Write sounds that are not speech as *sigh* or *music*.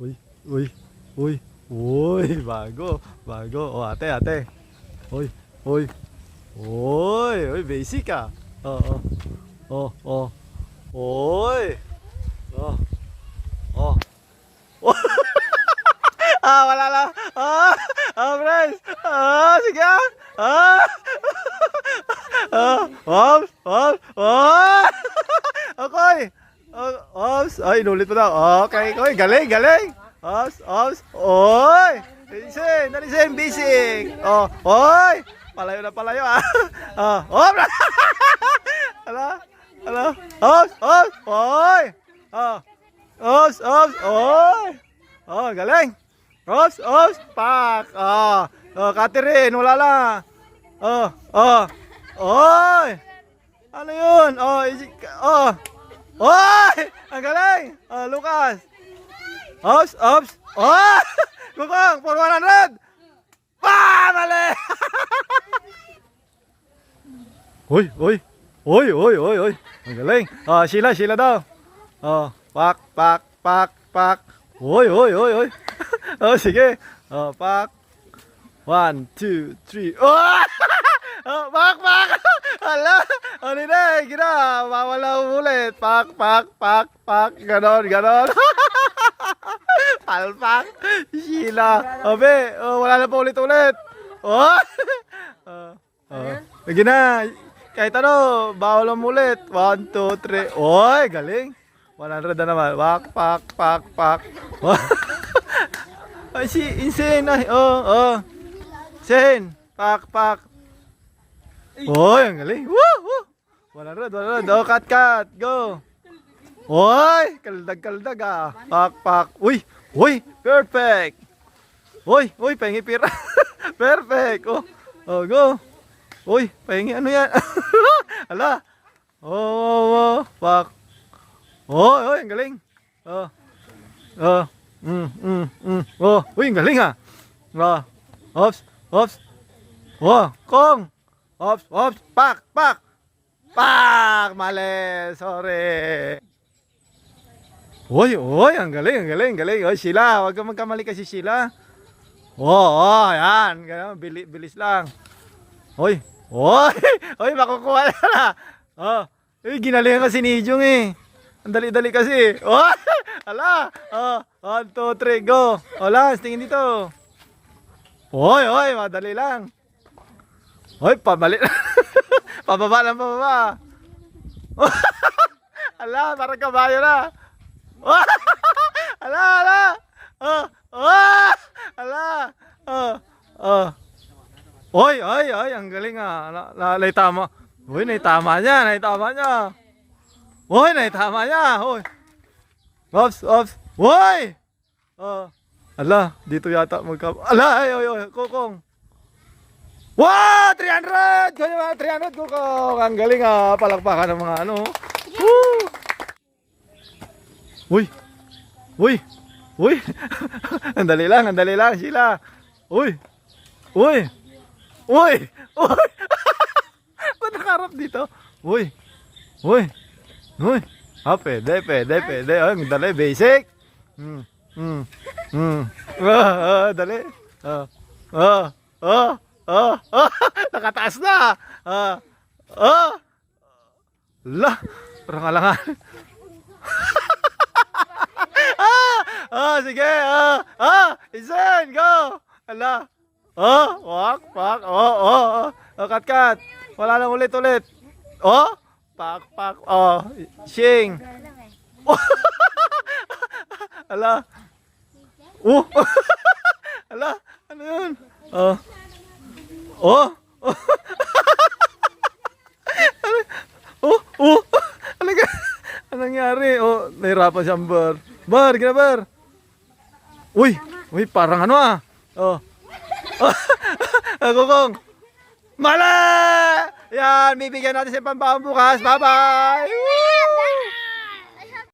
Uy, uy, uy, uy, bago, bago. O, ate, ate. Uy, uy, uy, uy, basic ah. Oo, oh, oh, oh. Uy. Oh, oh. ah, wala lang. Ah, ah, friends. Ah, sige ah. Ah. ah, ops, ops, oh. Ops. Ay, inulit mo daw. Okay. Oy, galing, galing. Ops, ops. Oy. Nalisin, nalisin, bising. Oh, oy. Palayo na palayo ah. *laughs* Ah, op. *laughs* Ala. Ala. Ops, ops. Oy. Ah. Ops, ops. Oy. Oh, galing. Ops, ops. Pak. Ah. Oh, Catherine, wala lang. Oh, oh. Oy. Ano yun? Oh, isi- oh. Oy! Ang galing! Oh, Lucas. Ops, ops. Oh! *laughs* Kukong, for 100! Pa! Mali! *laughs* uy, uy. Uy, uy, uy, uy. Ang galing. Oh, Sheila, Sheila daw. Oh, pak, pak, pak, pak. Uy, uy, uy, uy. *laughs* oh, sige. Oh, pak. One, two, three. Oh! Oh pak, pak! Hala! Ano na, gina. Mawala ulit. Pak, pak, pak, pak. Ganon, ganon. *laughs* Palpak. Sheila. Obe, oh, wala na pa ulit-ulit. *laughs* Oh! oh. oh. Lagi na. Kahit ano, bawal mo ulit. One, two, three. Oy, galing. 100 na naman. Pak, pak, pak, pak. *laughs* Ay, si Insane. Ay, oh, oh. Insane. Pak, pak. Oy, ang galing. Woo, woo. 100, 100. Oh, cut, cut. Go. Oy, kaldag, kaldag ah. Pak, pak. Uy, uy, perfect. Uy, uy, pahingi pira. *laughs* perfect. Oh, oh, go. Uy, pahingi ano yan? *laughs* Ala. Oh, oh, oh, pak. Oh, oh, ang galing. Oh. Oh. Mm, mm, mm. Oh, uy, ang galing ah. Oh. Ops, ops. Oh, kong. Ops, ops. Pak, pak. Pak! Mali. Sorry. Uy, uy, ang galing, ang galing, galing. Oy, Sheila, wag kang magkamali kasi Sheila. Oh, oh, yan. Ganun, bili, bilis lang. Oy, oy, oy, makukuha na na. Oh, eh, ginalingan kasi ni Jung eh. Ang dali-dali kasi. *laughs* Oh, ala. Oh, one, two, three, go. Oh, Lance, tingin dito. Oy, oy, madali lang. Oy, pabalik. *laughs* pababa lang, pababa. *laughs* ala, parang kabayo na. *laughs* Ala, ala. Oh, oh, ala. Oh, oh. Oy, oy, oy, ang galing ah. Na, na, naitama. Uy, naitama niya, naitama niya. Uy, naitama niya. Uy. Ops, ops. Uy! Oh. Ala, dito yata magka... Ala, ay, ay, ay, kukong. Wow! 300! Kaya mga 300 kukong. Ang galing ah. Palakpakan ng mga ano. Woo! Uy! Uy! Uy! *laughs* ang lang, ang lang, Sheila. Uy! Uy! Uy! Uy! *laughs* Ba't nakaharap dito? Uy! Uy! Uy! Ah, pwede, pwede, pwede. Ang dali, basic. Hmm. Hmm. Hmm. Ah, ah, dali. Ah. Ah. Ah. Ah. Ah. *laughs* Nakataas na. Ah. *laughs* Ah. La. Parang alangan. ah. Ah, sige. Ah. Ah. Isen, go. Ala. Oh, wak, pak. Oh, oh, oh. Oh, kat, kat. Wala nang ulit-ulit. Oh. Pak, pak. Oh. Shing. Oh. *laughs* Ala. Oh. Ala. Ano yun? Oh. Oh. Oh. *laughs* Oh. Oh. Ano? Anong nangyari? Oh, nahirapan siyang bar. Bar, gina bar. Uy. Uy, parang ano ah. Oh. *laughs* Ako kong. Mala! Yan, bibigyan natin sa pambahan bukas. Bye-bye!